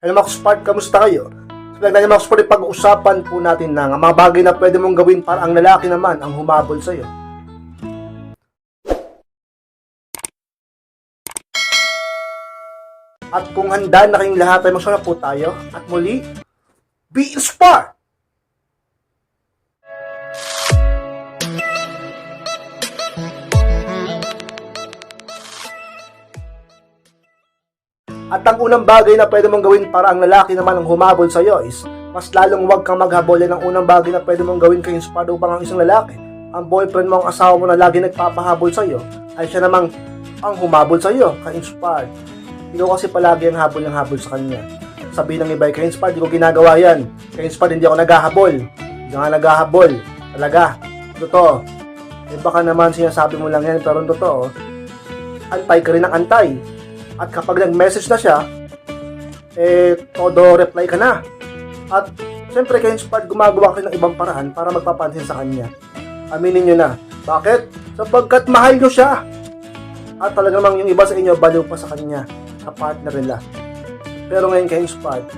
Hello mga Spart, kamusta kayo? So lang mga Spart, pag-usapan po natin na ang mga bagay na pwede mong gawin para ang lalaki naman ang humabol sa'yo. At kung handa na kayong lahat ay magsara po tayo. At muli, be inspired! At ang unang bagay na pwede mong gawin para ang lalaki naman ang humabol sa iyo is mas lalong huwag kang maghabol yan ang unang bagay na pwede mong gawin kay inspired upang ang isang lalaki, ang boyfriend mo, ang asawa mo na lagi nagpapahabol sa iyo, ay siya namang ang humabol sa iyo, ka-inspired. Ikaw kasi palagi ang habol ng habol sa kanya. Sabihin ng iba, ka-inspired, di ko ginagawa yan. Ka-inspired, hindi ako naghahabol. Hindi nga naghahabol. Talaga. Totoo. Eh baka naman sinasabi mo lang yan, pero totoo. Antay ka rin ng antay. At kapag nag-message na siya, eh, todo reply ka na. At, syempre, kayo inspired, gumagawa kayo ng ibang paraan para magpapansin sa kanya. Aminin nyo na. Bakit? Sapagkat mahal nyo siya. At talaga namang yung iba sa inyo, baliw pa sa kanya, sa partner nila. Pero ngayon kayo inspired,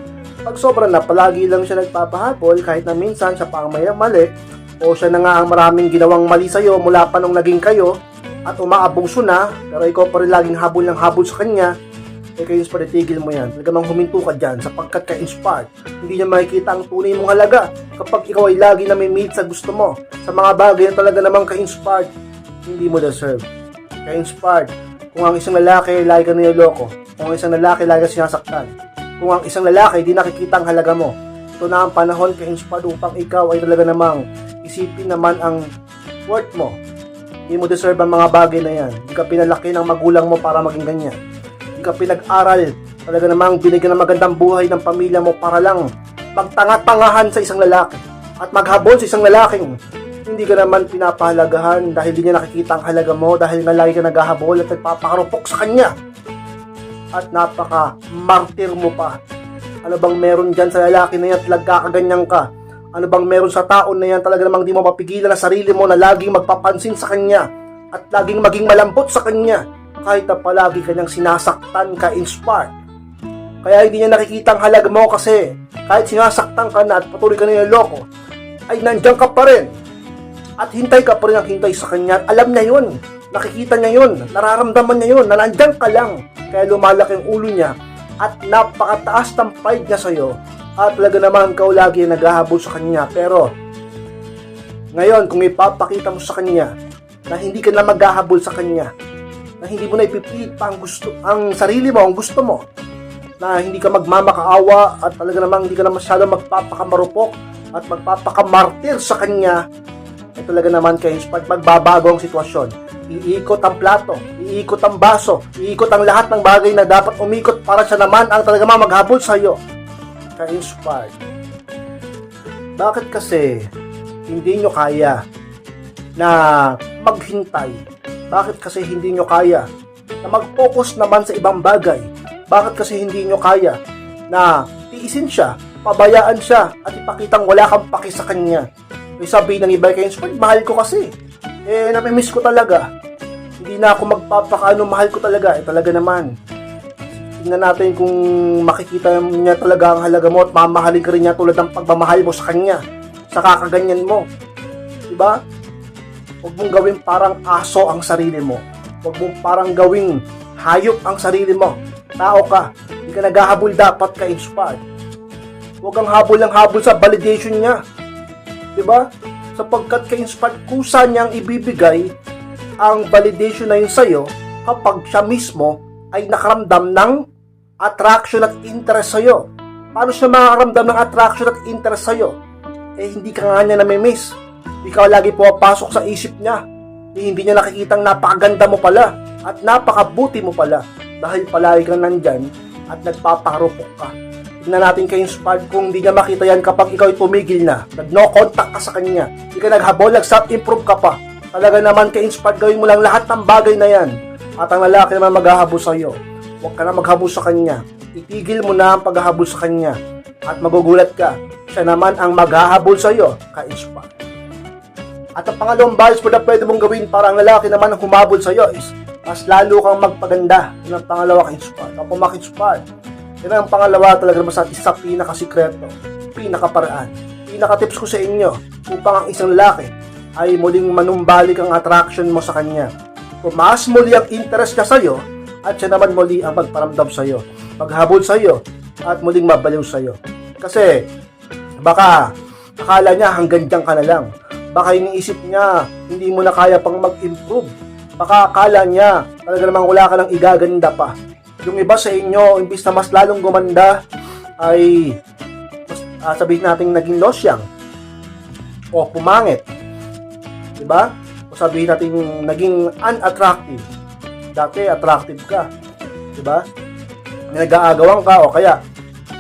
pag sobra na, palagi lang siya nagpapahabol, kahit na minsan siya pa ang may mali, o siya na nga ang maraming ginawang mali sa'yo mula pa nung naging kayo, at umaabuso na, pero ikaw pa rin laging habol ng habol sa kanya, eh kayo inspired, tigil mo yan. Talaga mang huminto ka dyan sapagkat ka inspired. Hindi niya makikita ang tunay mong halaga kapag ikaw ay lagi na may meet sa gusto mo. Sa mga bagay na talaga namang ka-inspired, hindi mo deserve. Ka-inspired. Kung ang isang lalaki lagi ka niloloko, kung ang isang lalaki lagi ka sinasaktan, kung ang isang lalaki di nakikita ang halaga mo, ito na ang panahon ka-inspired upang ikaw ay talaga namang isipin naman ang worth mo. Hindi mo deserve ang mga bagay na yan. Hindi ka pinalaki ng magulang mo para maging ganyan. Hindi ka pinag-aral. Talaga namang binigyan ng magandang buhay ng pamilya mo para lang magtanga-tangahan sa isang lalaki at maghabol sa isang lalaking hindi ka naman pinapahalagahan dahil di niya nakikita ang halaga mo dahil nga lagi ka naghahabol at nagpapakarupok sa kanya at napaka martir mo pa ano bang meron dyan sa lalaki na yan at nagkakaganyan ka ano bang meron sa taon na yan talaga namang di mo mapigilan na sarili mo na laging magpapansin sa kanya at laging maging malambot sa kanya kahit na palagi kanyang sinasaktan ka inspired kaya hindi niya nakikita ang halaga mo kasi kahit sinasaktan ka na at patuloy ka na loko, ay nandiyan ka pa rin. At hintay ka pa rin ang hintay sa kanya. Alam niya yun. Nakikita niya yun. Nararamdaman niya yun. Na nandiyan ka lang. Kaya lumalaki ang ulo niya. At napakataas ng pride niya sa'yo. At talaga naman ikaw lagi naghahabol sa kanya. Pero, ngayon, kung ipapakita mo sa kanya na hindi ka na maghahabol sa kanya, na hindi mo na ipipilit pa ang gusto, ang sarili mo, ang gusto mo, na hindi ka magmamakaawa at talaga namang hindi ka na masyado magpapakamarupok at magpapakamartir sa kanya ay talaga naman kayo pag magbabago ang sitwasyon iikot ang plato, iikot ang baso iikot ang lahat ng bagay na dapat umikot para siya naman ang talaga maghabol sa iyo ka-inspired bakit kasi hindi nyo kaya na maghintay bakit kasi hindi nyo kaya na mag-focus naman sa ibang bagay bakit kasi hindi nyo kaya na tiisin siya, pabayaan siya, at ipakitang wala kang paki sa kanya? May sabi ng iba kayo, Sport, mahal ko kasi. Eh, namimiss ko talaga. Hindi na ako magpapakaano, mahal ko talaga. Eh, talaga naman. Tingnan natin kung makikita niya talaga ang halaga mo at mamahalin ka rin niya tulad ng pagmamahal mo sa kanya. Sa kakaganyan mo. Diba? Huwag mong gawin parang aso ang sarili mo. Huwag mong parang gawing hayop ang sarili mo tao ka, hindi ka naghahabol dapat ka inspired. Huwag kang habol ng habol sa validation niya. 'Di ba? Sapagkat ka inspired kusa niyang ibibigay ang validation na yun sa'yo kapag siya mismo ay nakaramdam ng attraction at interest sa'yo. Paano siya makaramdam ng attraction at interest sa'yo? Eh, hindi ka nga niya namimiss. Ikaw lagi pumapasok sa isip niya. Eh, hindi niya nakikitang napakaganda mo pala at napakabuti mo pala dahil palagi kang nandyan at nagpaparupok ka. Tignan natin kay inspired kung hindi niya makita yan kapag ikaw ay tumigil na. Nag-no contact ka sa kanya. Hindi ka naghabol, nag-self-improve ka pa. Talaga naman kay inspired gawin mo lang lahat ng bagay na yan. At ang lalaki naman maghahabol sa iyo. Huwag ka na maghabol sa kanya. Itigil mo na ang paghahabol sa kanya. At magugulat ka. Siya naman ang maghahabol sa iyo, ka-inspired. At ang pangalawang po na pwede mong gawin para ang lalaki naman ang humabol sa iyo is mas lalo kang magpaganda. Yun ang pangalawa ka-inspired. Kapag mak-inspired, Yan ang pangalawa talaga sa isa pinakasikreto, pinakaparaan, pinaka-tips ko sa inyo upang ang isang lalaki ay muling manumbalik ang attraction mo sa kanya. Tumaas muli ang interest niya sa'yo at siya naman muli ang magparamdam sa'yo, maghabol sa'yo at muling mabaliw sa'yo. Kasi baka akala niya hanggang dyan ka na lang. Baka iniisip niya hindi mo na kaya pang mag-improve. Baka akala niya talaga namang wala ka nang igaganda pa. Yung iba sa inyo, imbis na mas lalong gumanda, ay mas, ah, sabihin natin naging losyang o pumangit. Diba? O sabihin natin naging unattractive. Dati attractive ka. Diba? May nag-aagawan ka o kaya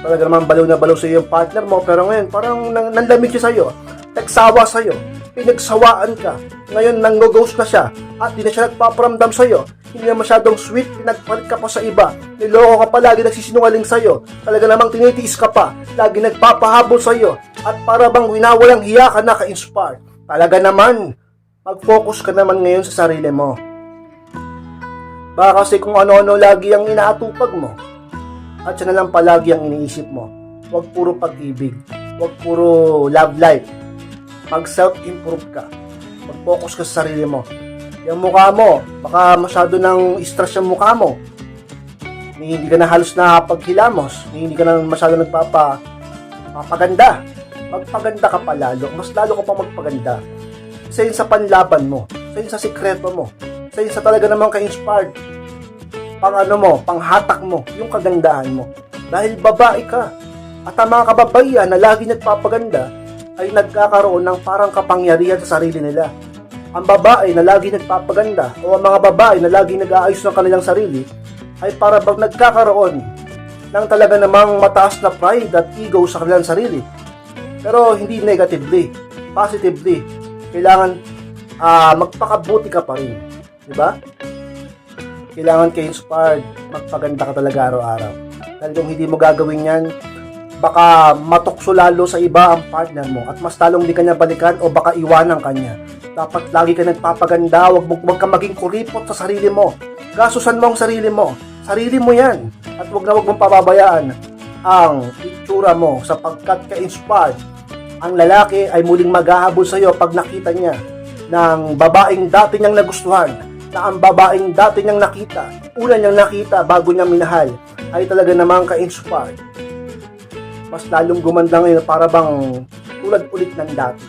talaga naman baliw na baliw sa iyo yung partner mo pero ngayon parang nang, nanlamig siya sa iyo. Nagsawa sa iyo. Pinagsawaan ka. Ngayon nang-ghost na siya at di na siya nagpaparamdam sa iyo. Hindi na masyadong sweet, pinagpalit ka pa sa iba. Niloko ka pa, lagi nagsisinungaling sa iyo. Talaga namang tinitiis ka pa. Lagi nagpapahabol sa iyo. At para bang winawalang hiya ka na ka-inspire. Talaga naman, mag-focus ka naman ngayon sa sarili mo. Baka kasi kung ano-ano lagi ang inaatupag mo. At siya na lang palagi ang iniisip mo. Huwag puro pag-ibig. Huwag puro love life. Mag self-improve ka. Mag-focus ka sa sarili mo. Yung mukha mo, baka masyado ng stress yung mukha mo. Hindi ka na halos napaghilamos. Hindi ka na masyado nagpapa papaganda. Magpaganda ka pa lalo. Mas lalo ka pa magpaganda. Isa sa panlaban mo. Isa sa sikreto mo. Isa sa talaga namang ka-inspired pang ano mo, pang hatak mo, yung kagandahan mo. Dahil babae ka. At ang mga kababaihan na lagi nagpapaganda ay nagkakaroon ng parang kapangyarihan sa sarili nila. Ang babae na lagi nagpapaganda o ang mga babae na lagi nag-aayos ng kanilang sarili ay para bang nagkakaroon ng talaga namang mataas na pride at ego sa kanilang sarili. Pero hindi negatively, positively. Kailangan ah, magpakabuti ka pa rin. Di ba? kailangan kayo inspired, magpaganda ka talaga araw-araw. Dahil kung hindi mo gagawin yan, baka matukso lalo sa iba ang partner mo at mas talong di kanya balikan o baka iwanan kanya. Dapat lagi ka nagpapaganda, wag, wag ka maging kuripot sa sarili mo. Gasusan mo ang sarili mo. Sarili mo yan. At wag na wag mong pababayaan ang itsura mo sapagkat ka-inspired. Ang lalaki ay muling maghahabol sa iyo pag nakita niya ng babaeng dati niyang nagustuhan na ang babaeng dati niyang nakita, una niyang nakita bago niya minahal, ay talaga namang ka-inspired. Mas lalong gumanda ngayon para bang tulad ulit ng dati.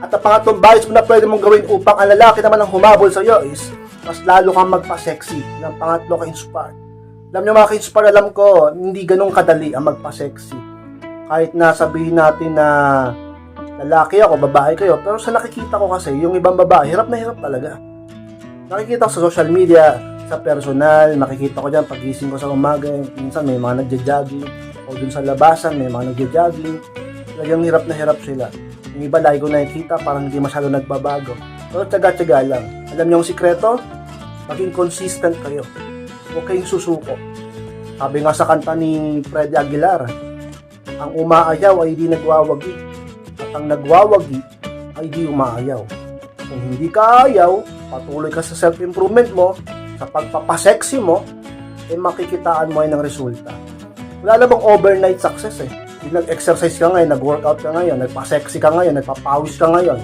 At ang pangatlong bias mo na pwede mong gawin upang ang lalaki naman ang humabol sa iyo is mas lalo kang magpa-sexy ng pangatlo ka-inspired. Alam niyo mga ka-inspired, alam ko, hindi ganun kadali ang magpa-sexy. Kahit na sabihin natin na lalaki ako, babae kayo, pero sa nakikita ko kasi, yung ibang babae, hirap na hirap talaga nakikita ko sa social media, sa personal, nakikita ko dyan pagising ko sa umaga, minsan may mga nagja-jogging, o dun sa labasan may mga nagja-jogging, talagang hirap na hirap sila. Yung iba lagi ko nakikita, parang hindi masyado nagbabago. Pero tsaga-tsaga lang. Alam niyo ang sikreto? Maging consistent kayo. Huwag kayong susuko. Sabi nga sa kanta ni Freddy Aguilar, ang umaayaw ay di nagwawagi, at ang nagwawagi ay di umaayaw. Kung hindi ka ayaw, patuloy ka sa self-improvement mo, sa pagpapasexy mo, eh makikitaan mo ay ng resulta. Wala namang overnight success eh. Yung nag-exercise ka ngayon, nag-workout ka ngayon, nagpa-sexy ka ngayon, nagpapawis ka ngayon,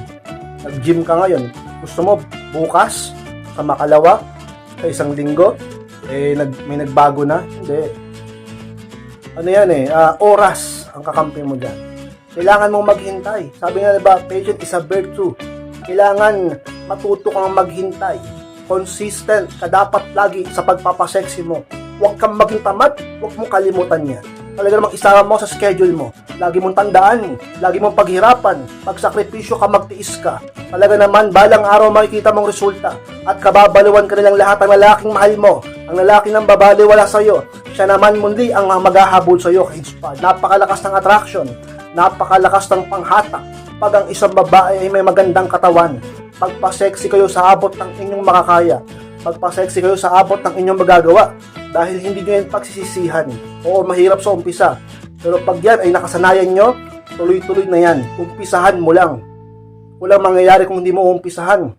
nag-gym ka ngayon. Gusto mo bukas, sa makalawa, sa isang linggo, eh nag, may nagbago na? Hindi. Ano yan eh, ah, oras ang kakampi mo dyan. Kailangan mong maghintay. Sabi nga diba, patient is a virtue. Kailangan matuto kang maghintay. Consistent ka dapat lagi sa pagpapasexy mo. Huwag kang maging tamad, huwag mong kalimutan yan. Talaga namang isama mo sa schedule mo. Lagi mong tandaan, lagi mong paghirapan, pagsakripisyo ka, magtiis ka. Talaga naman, balang araw makikita mong resulta at kababaliwan ka nilang lahat ng lalaking mahal mo. Ang lalaki ng babaliwala sa'yo, siya naman mundi ang maghahabol sa'yo ka-inspired. Napakalakas ng attraction, napakalakas ng panghatak. Pag ang isang babae ay may magandang katawan, pagpa-sexy kayo sa abot ng inyong makakaya. Pagpa-sexy kayo sa abot ng inyong magagawa. Dahil hindi nyo yan pagsisisihan. Oo, mahirap sa umpisa. Pero pag yan ay nakasanayan nyo, tuloy-tuloy na yan. Umpisahan mo lang. Walang mangyayari kung hindi mo umpisahan.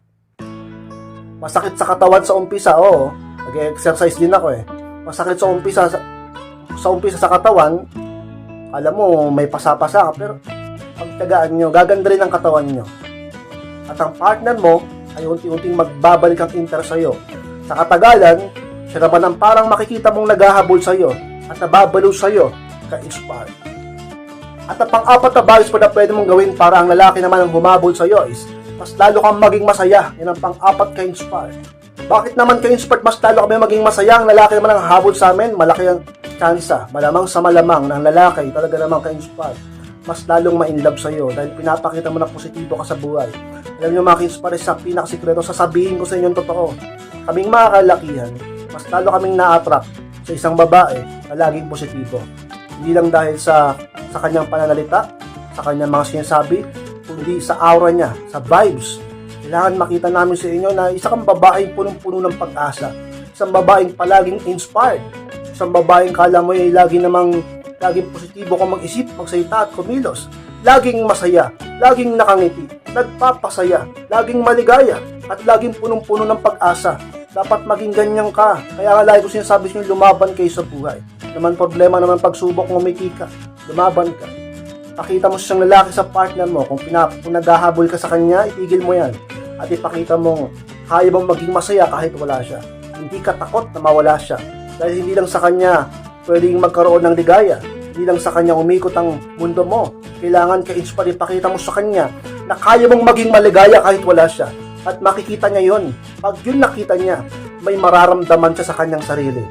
Masakit sa katawan sa umpisa, oo. Nag-exercise din ako eh. Masakit sa umpisa, sa- sa umpisa sa katawan, alam mo, may pasapasa ka, pero pagtagaan nyo, gaganda rin ang katawan nyo. At ang partner mo ay unti-unting magbabalik ang interest sa'yo. Sa katagalan, siya naman ang parang makikita mong naghahabol sa'yo at nababaliw sa'yo ka-inspire. At ang pang-apat na bagay pa na pwede mong gawin para ang lalaki naman ang humabol sa'yo is mas lalo kang maging masaya. Yan ang pang-apat ka-inspire. Bakit naman ka-inspired mas lalo kami maging masaya? Ang lalaki naman ang habol sa amin, malaki ang tsansa. Malamang sa malamang ng lalaki talaga naman ka-inspired. Mas lalong ma-inlove sa'yo dahil pinapakita mo na positibo ka sa buhay. Alam niyo mga ka-inspire sa pinakasikreto, sasabihin ko sa inyo yung totoo. Kaming mga kalakihan, mas lalo kaming na-attract sa isang babae na laging positibo. Hindi lang dahil sa sa kanyang pananalita, sa kanyang mga sinasabi, kundi sa aura niya, sa vibes. Kailangan makita namin sa inyo na isa kang babaeng punong-puno ng pag-asa. Isang babaeng palaging inspired. Isang babaeng kala mo ay lagi namang laging positibo kang mag-isip, magsalita at kumilos. Laging masaya, laging nakangiti, nagpapasaya, laging maligaya, at laging punong-puno ng pag-asa. Dapat maging ganyan ka. Kaya nga lagi ko sinasabi sa lumaban kayo sa buhay. Naman problema naman pagsubok ngumiti ka. Lumaban ka. Pakita mo siyang lalaki sa partner mo. Kung, pinap kung naghahabol ka sa kanya, itigil mo yan. At ipakita mo, kaya bang maging masaya kahit wala siya. Hindi ka takot na mawala siya. Dahil hindi lang sa kanya pwedeng magkaroon ng ligaya. Hindi lang sa kanya umikot ang mundo mo. Kailangan ka-inspire, ipakita mo sa kanya na kaya mong maging maligaya kahit wala siya. At makikita niya yon. Pag yun nakita niya, may mararamdaman siya sa kanyang sarili.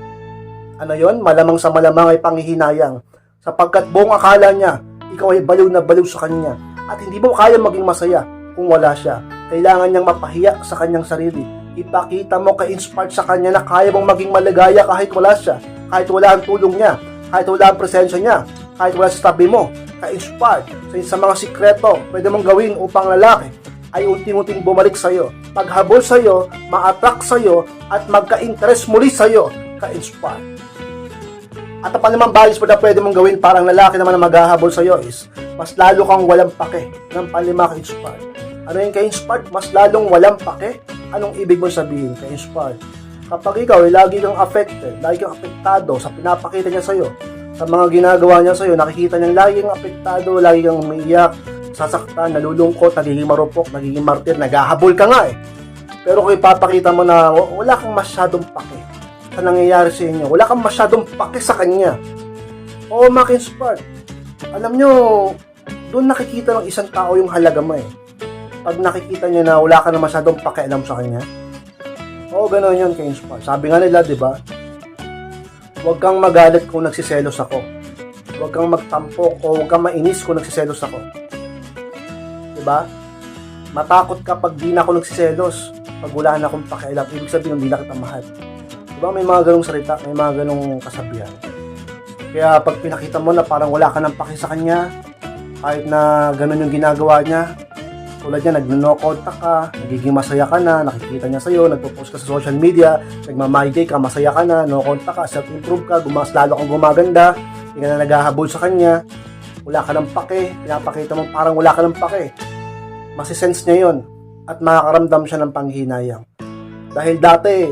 Ano yon? Malamang sa malamang ay panghihinayang. Sapagkat buong akala niya, ikaw ay baliw na baliw sa kanya. At hindi mo kaya maging masaya kung wala siya. Kailangan niyang mapahiya sa kanyang sarili. Ipakita mo ka-inspired sa kanya na kaya mong maging maligaya kahit wala siya. Kahit wala ang tulong niya. Kahit wala ang presensya niya. Kahit wala sa tabi mo. Ka-inspired sa, sa mga sikreto pwede mong gawin upang lalaki ay unti-unting bumalik sa'yo. Paghabol sa'yo, ma-attract sa'yo, at magka-interest muli sa'yo, ka-inspire. At ang panimang bagay pa na pwede mong gawin para ang lalaki naman na maghahabol sa'yo is, mas lalo kang walang pake ng panlima ka-inspire. Ano yung ka-inspired? Mas lalong walang pake? Anong ibig mong sabihin, ka-inspired? Kapag ikaw ay lagi kang affected, lagi kang apektado sa pinapakita niya sa'yo, sa mga ginagawa niya sa'yo, nakikita niyang laging apektado, lagi kang umiiyak, sasaktan, nalulungkot, nagiging marupok, nagiging martir, naghahabol ka nga eh. Pero kung ipapakita mo na wala kang masyadong pake sa nangyayari sa inyo, wala kang masyadong pake sa kanya, oo, makinspire. Alam nyo, doon nakikita ng isang tao yung halaga mo eh. Pag nakikita niya na wala ka na masyadong pakialam sa kanya, oo, gano'n yun kay Inspire. Sabi nga nila, di ba? Huwag kang magalit kung nagsiselos ako. Huwag kang magtampo o huwag kang mainis kung nagsiselos ako. Diba? Matakot ka pag di na ako nagsiselos. Pag wala na akong pakialam, ibig sabihin hindi na kita mahal. Diba may mga ganong salita, may mga ganong kasabihan. Kaya pag pinakita mo na parang wala ka ng paki sa kanya, kahit na ganun yung ginagawa niya, tulad niya, nag-no contact ka, nagiging masaya ka na, nakikita niya sa'yo, nagpo-post ka sa social media, nagmamay ka, masaya ka na, no contact ka, self-improve ka, gumas lalo kang gumaganda, hindi ka na naghahabol sa kanya, wala ka ng pake, pinapakita mo parang wala ka ng pake. Masisense niya yon at makakaramdam siya ng panghinayang. Dahil dati,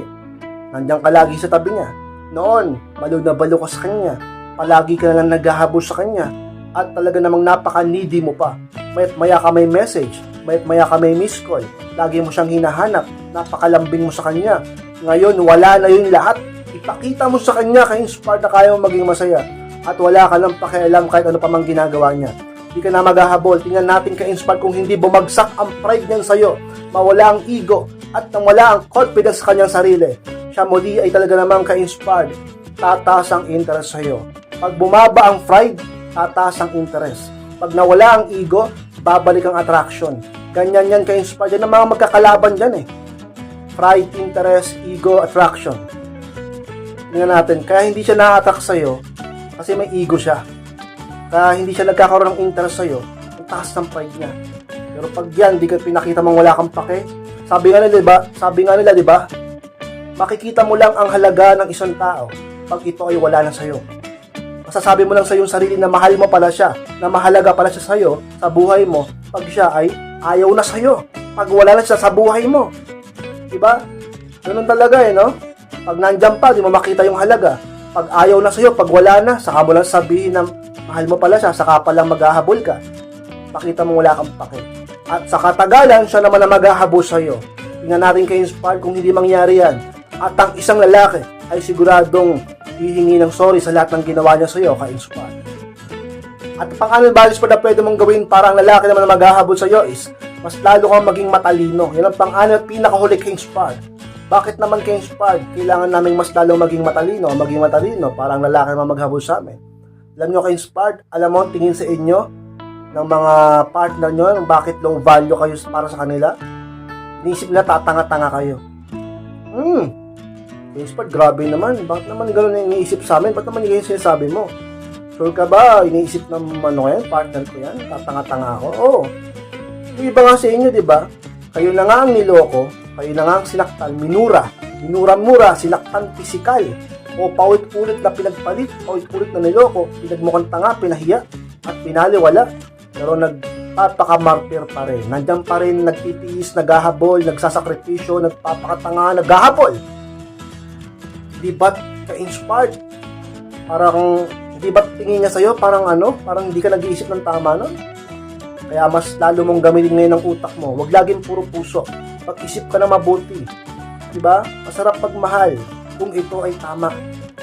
nandiyan ka lagi sa tabi niya. Noon, baliw na baliw ka sa kanya. Palagi ka na lang naghahabol sa kanya. At talaga namang napaka-needy mo pa. Mayat maya ka may message. Mayat maya ka may miss call. Lagi mo siyang hinahanap. Napakalambing mo sa kanya. Ngayon, wala na yun lahat. Ipakita mo sa kanya ka-inspired na kaya mo maging masaya. At wala ka lang pakialam kahit ano pa mang ginagawa niya. Hindi ka na maghahabol. Tingnan natin ka-inspired kung hindi bumagsak ang pride niyan sa'yo. Mawala ang ego at nang wala ang confidence sa kanyang sarili. Siya muli ay talaga namang ka-inspired. Tataas ang interest sa'yo. Pag bumaba ang pride, tataas ang interest. Pag nawala ang ego, babalik ang attraction. Ganyan yan ka-inspired. Yan ang mga magkakalaban dyan eh. Pride, interest, ego, attraction. Tingnan natin. Kaya hindi siya na-attract sa'yo kasi may ego siya. Kaya hindi siya nagkakaroon ng interest sa'yo, ang taas ng pride niya. Pero pag yan, di ka pinakita mong wala kang pake, sabi nga nila, di ba? Sabi nga nila, di ba? Makikita mo lang ang halaga ng isang tao pag ito ay wala na sa'yo. Masasabi mo lang sa iyong sarili na mahal mo pala siya, na mahalaga pala siya sa'yo, sa buhay mo, pag siya ay ayaw na sa'yo. Pag wala na siya sa buhay mo. Di ba? Ganun talaga eh, no? Pag nandyan pa, di mo makita yung halaga. Pag ayaw na sa'yo, pag wala na, saka mo lang sabihin na mahal mo pala siya, saka pa lang maghahabol ka. Pakita mo wala kang pake. At sa katagalan, siya naman na maghahabol sa'yo. Tingnan natin kay Inspired kung hindi mangyari yan. At ang isang lalaki ay siguradong hihingi ng sorry sa lahat ng ginawa niya sa'yo kay Inspired. At pang anong values pa na pwede mong gawin para ang lalaki naman na maghahabol sa'yo is mas lalo kang maging matalino. Yan ang pang ano at pinakahuli kay Inspired. Bakit naman kay Inspired? Kailangan namin mas lalo maging matalino, maging matalino para ang lalaki naman maghabol sa amin. Alam nyo kay Inspired, alam mo, tingin sa inyo ng mga partner nyo, ng bakit low value kayo para sa kanila. Inisip nila tatanga-tanga kayo. Hmm, Inspired, grabe naman. Bakit naman gano'n yung iniisip sa amin? Ba't naman yung sinasabi mo? Sure ka ba? Iniisip ng ano yan? Partner ko yan? Tatanga-tanga ako? Oo. Yung iba nga sa inyo, di ba? Kayo na nga ang niloko, kayo na nga ang sinaktan, minura, minura-mura, sinaktan pisikal, o paulit-ulit na pinagpalit, paulit-ulit na niloko, pinagmukhang tanga, pinahiya, at pinaliwala. Pero nagpapakamartir pa rin. Nandiyan pa rin, nagtitiis, naghahabol, nagsasakripisyo, nagpapakatanga, naghahabol. Di ba't ka-inspired? Parang, di ba't tingin niya sa'yo, parang ano, parang hindi ka nag-iisip ng tama nun? Kaya mas lalo mong gamitin ngayon ang utak mo. Huwag laging puro puso. Pag-isip ka na mabuti. Diba? Masarap pagmahal kung ito ay tama.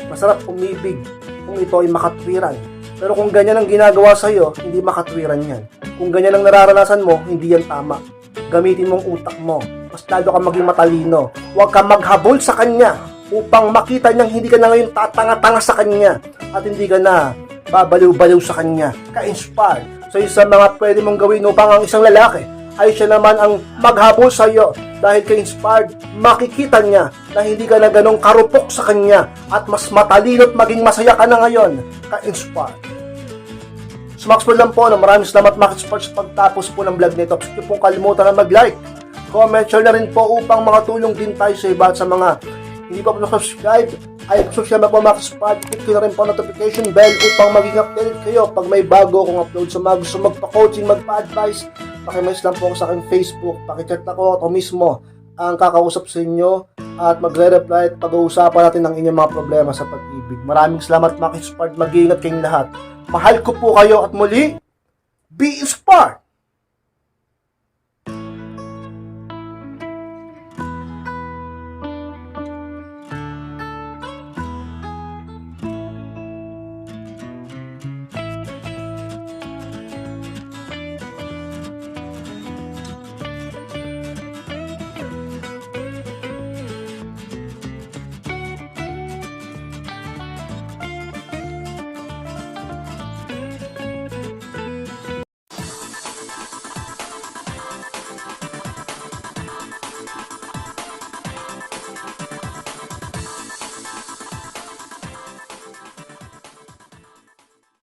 Masarap umibig kung ito ay makatwiran. Pero kung ganyan ang ginagawa sa'yo, hindi makatwiran yan. Kung ganyan ang nararanasan mo, hindi yan tama. Gamitin mong utak mo. Mas lalo kang maging matalino. Huwag kang maghabol sa kanya upang makita niyang hindi ka na ngayon tatanga-tanga sa kanya at hindi ka na babaliw-baliw sa kanya. Ka-inspire sa isang mga pwede mong gawin upang ang isang lalaki ay siya naman ang maghabol sa iyo dahil ka-inspired, makikita niya na hindi ka na ganong karupok sa kanya at mas matalino at maging masaya ka na ngayon. Ka-inspired. So Maxwell lang po na maraming salamat Max Sports sa pagtapos po ng vlog nito. Huwag niyo pong kalimutan na mag-like, comment, share na rin po upang makatulong din tayo sa iba at sa mga hindi pa po na-subscribe ay subscribe po Max Spot. Click ko na rin po notification bell upang maging updated kayo pag may bago akong upload. So mga gusto magpa-coaching, magpa-advise, pakimess lang po ako sa aking Facebook. Pakichat ako ako mismo ang kakausap sa inyo at magre-reply at pag-uusapan natin ang inyong mga problema sa pag-ibig. Maraming salamat Max Spot. Mag-iingat kayong lahat. Mahal ko po kayo at muli, be inspired!